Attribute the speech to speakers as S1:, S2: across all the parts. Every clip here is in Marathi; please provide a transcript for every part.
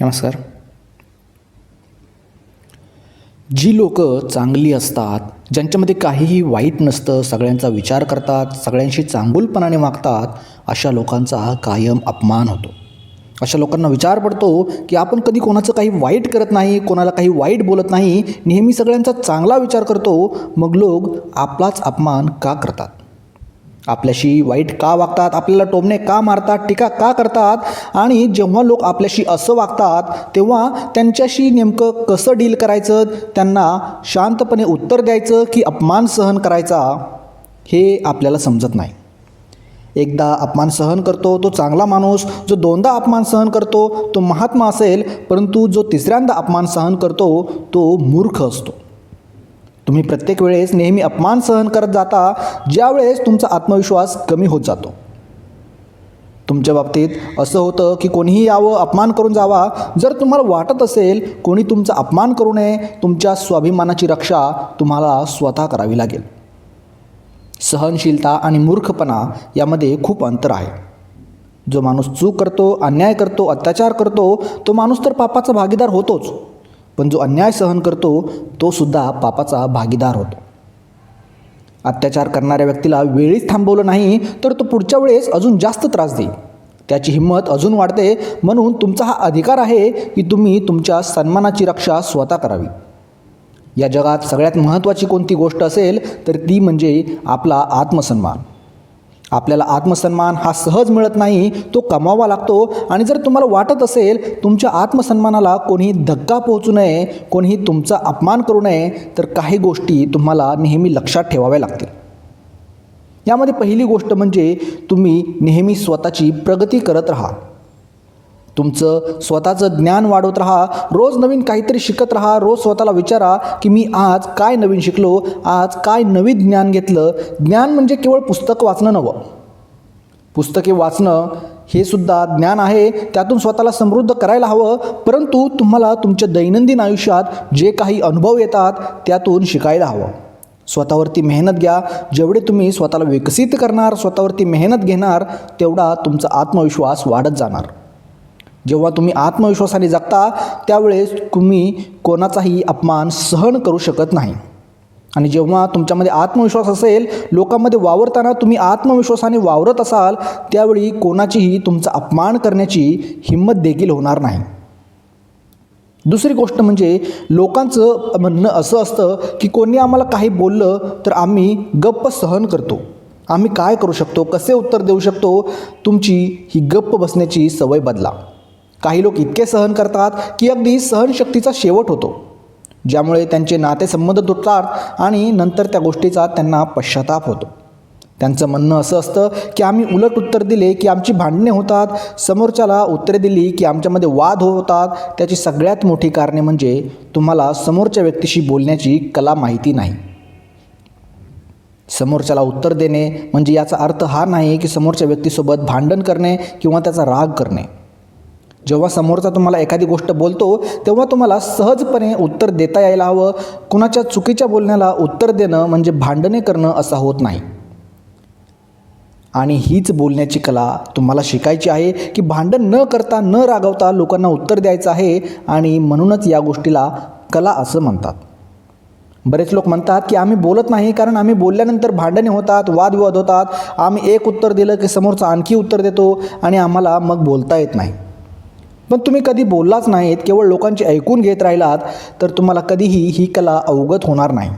S1: नमस्कार. जी लोक चांगली असतात ज्यांच्यामध्ये काहीही वाईट नसतं सगळ्यांचा विचार करतात सगळ्यांशी चांगुलपणाने वागतात अशा लोकांचा कायम अपमान होतो. अशा लोकांना विचार पडतो की आपण कधी कोणाचं काही वाईट करत नाही कोणाला काही वाईट बोलत नाही नेहमी सगळ्यांचा चांगला विचार करतो मग लोक आपलाच अपमान का करतात? आपल्याशी वाईट का वागतात? आपल्याला टोमणे का मारतात? टीका का करतात? आणि जेव्हा लोक आपल्याशी असं वागतात तेव्हा त्यांच्याशी नेमकं कसं डील करायचं? त्यांना शांतपणे उत्तर द्यायचं की अपमान सहन करायचा हे आपल्याला समजत नाही. एकदा अपमान सहन करतो तो चांगला माणूस जो दोनदा अपमान सहन करतो तो महात्मा असेल परंतु जो तिसऱ्यांदा अपमान सहन करतो तो मूर्ख असतो. तुम्ही प्रत्येक वेळेस नेहमी अपमान सहन करत जाता ज्यावेळेस तुमचा आत्मविश्वास कमी होत जातो. तुमच्या बाबतीत असं होतं की कोणीही यावं अपमान करून जावा. जर तुम्हाला वाटत असेल कोणी तुमचा अपमान करू नये तुमच्या स्वाभिमानाची रक्षा तुम्हाला स्वतः करावी लागेल. सहनशीलता आणि मूर्खपणा यामध्ये खूप अंतर आहे. जो माणूस चूक करतो अन्याय करतो अत्याचार करतो तो माणूस तर पापाचा भागीदार होतोच. पण जो अन्याय सहन करतो तो सुद्धा पापाचा भागीदार होतो. अत्याचार करणाऱ्या व्यक्तीला वेळीच थांबवलं नाही तर तो पुढच्या वेळेस अजून जास्त त्रास देईल. त्याची हिंमत अजून वाढते म्हणून तुमचा हा अधिकार आहे की तुम्ही तुमच्या सन्मानाची रक्षा स्वतः करावी. या जगात सगळ्यात महत्त्वाची कोणती गोष्ट असेल तर ती म्हणजे आपला आत्मसन्मान. आपल्याला आत्मसन्मान हा सहज मिळत नाही तो कमावा लागतो. आणि जर तुम्हाला वाटत असेल तुमच्या आत्मसन्मानाला कोणीही धक्का पोहोचू नये कोणीही तुमचा अपमान करू नये तर काही गोष्टी तुम्हाला नेहमी लक्षात ठेवाव्या लागतील. यामध्ये पहिली गोष्ट म्हणजे तुम्ही नेहमी स्वतःची प्रगती करत राहा. तुमचं स्वतःचं ज्ञान वाढवत राहा. रोज नवीन काहीतरी शिकत राहा. रोज स्वतःला विचारा की मी आज काय नवीन शिकलो आज काय नवीन ज्ञान घेतलं. ज्ञान म्हणजे केवळ पुस्तक वाचणं नवं. पुस्तके वाचणं हे सुद्धा ज्ञान आहे. त्यातून स्वतःला समृद्ध करायला हवं. परंतु तुम्हाला तुमच्या दैनंदिन आयुष्यात जे काही अनुभव येतात त्यातून शिकायला हवं. स्वतःवरती मेहनत घ्या. जेवढे तुम्ही स्वतःला विकसित करणार स्वतःवरती मेहनत घेणार तेवढा तुमचा आत्मविश्वास वाढत जाणार. जेव्हा तुम्ही आत्मविश्वासाने जगता त्यावेळेस तुम्ही कोणाचाही अपमान सहन करू शकत नाही. आणि जेव्हा तुमच्यामध्ये आत्मविश्वास असेल लोकांमध्ये वावरताना तुम्ही आत्मविश्वासाने वावरत असाल त्यावेळी कोणाचीही तुमचा अपमान करण्याची हिंमत देखील होणार नाही. दुसरी गोष्ट म्हणजे लोकांचं म्हणणं असं असतं की कोणी आम्हाला काही बोललं तर आम्ही गप्प सहन करतो. आम्ही काय करू शकतो? कसे उत्तर देऊ शकतो? तुमची ही गप्प बसण्याची सवय बदला. काही लोक इतके सहन करतात की अगदी सहनशक्तीचा शेवट होतो. ज्यामुळे त्यांचे नातेसंबंध तुटतात आणि नंतर त्या गोष्टीचा त्यांना पश्चाताप होतो. त्यांचं म्हणणं असं असतं की आम्ही उलट उत्तर दिले की आमची भांडणे होतात समोरच्याला उत्तरे दिली की आमच्यामध्ये वाद होतात त्याची सगळ्यात मोठी कारणे म्हणजे तुम्हाला समोरच्या व्यक्तीशी बोलण्याची कला माहिती नाही. समोरच्याला उत्तर देणे म्हणजे याचा अर्थ हा नाही की समोरच्या व्यक्तीसोबत भांडण करणे किंवा त्याचा राग करणे. जेव्हा समोरचा तुम्हाला एखादी गोष्ट बोलतो तेव्हा तुम्हाला सहजपणे उत्तर देता यायला हवं. कुणाच्या चुकीच्या बोलण्याला उत्तर देणं म्हणजे भांडणे करणं असं होत नाही. आणि हीच बोलण्याची कला तुम्हाला शिकायची आहे की भांडण न करता न रागवता लोकांना उत्तर द्यायचं आहे आणि म्हणूनच या गोष्टीला कला असं म्हणतात. बरेच लोक म्हणतात की आम्ही बोलत नाही कारण आम्ही बोलल्यानंतर भांडणे होतात वादविवाद होतात. आम्ही एक उत्तर दिलं की समोरचं आणखी उत्तर देतो आणि आम्हाला मग बोलता येत नाही. पण तुम्ही कधी बोललाच नाहीत केवळ लोकांची ऐकून घेत राहिलात तर तुम्हाला कधीही ही कला अवगत होणार नाही.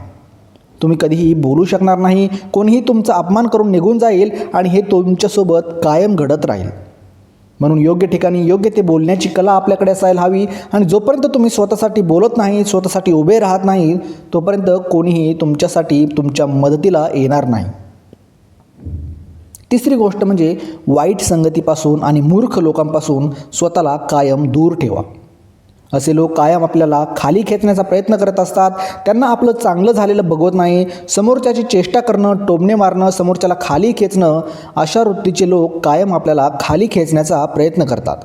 S1: तुम्ही कधीही बोलू शकणार नाही कोणीही तुमचा अपमान करून निघून जाईल आणि हे तुमच्यासोबत कायम घडत राहील. म्हणून योग्य ठिकाणी योग्य ते बोलण्याची कला आपल्याकडे असायला हवी आणि जोपर्यंत तुम्ही स्वतःसाठी बोलत नाही स्वतःसाठी उभे राहत नाही तोपर्यंत कोणीही तुमच्यासाठी तुमच्या मदतीला येणार नाही. तिसरी गोष्ट म्हणजे वाईट संगतीपासून आणि मूर्ख लोकांपासून स्वतःला कायम दूर ठेवा. असे लोक कायम आपल्याला खाली खेचण्याचा प्रयत्न करत असतात. त्यांना आपलं चांगलं झालेलं बघवत नाही. समोरच्याची चेष्टा करणं टोमणे मारणं समोरच्याला खाली खेचणं अशा वृत्तीचे लोक कायम आपल्याला खाली खेचण्याचा प्रयत्न करतात.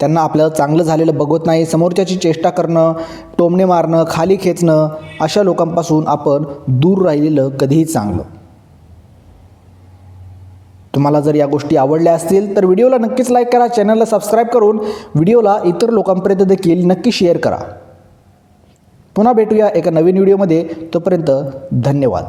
S1: त्यांना आपल्याला चांगलं झालेलं बघवत नाही. समोरच्याची चेष्टा करणं टोमणे मारणं खाली खेचणं अशा लोकांपासून आपण दूर राहिलेलं कधीही चांगलं. तुम्हाला जर या गोष्टी आवडल्या असतील तर व्हिडिओला नक्कीच लाईक करा चॅनलला सबस्क्राईब करून व्हिडिओला इतर लोकांपर्यंत देखील नक्की शेअर करा. पुन्हा भेटूया एका नवीन व्हिडिओमध्ये तोपर्यंत धन्यवाद.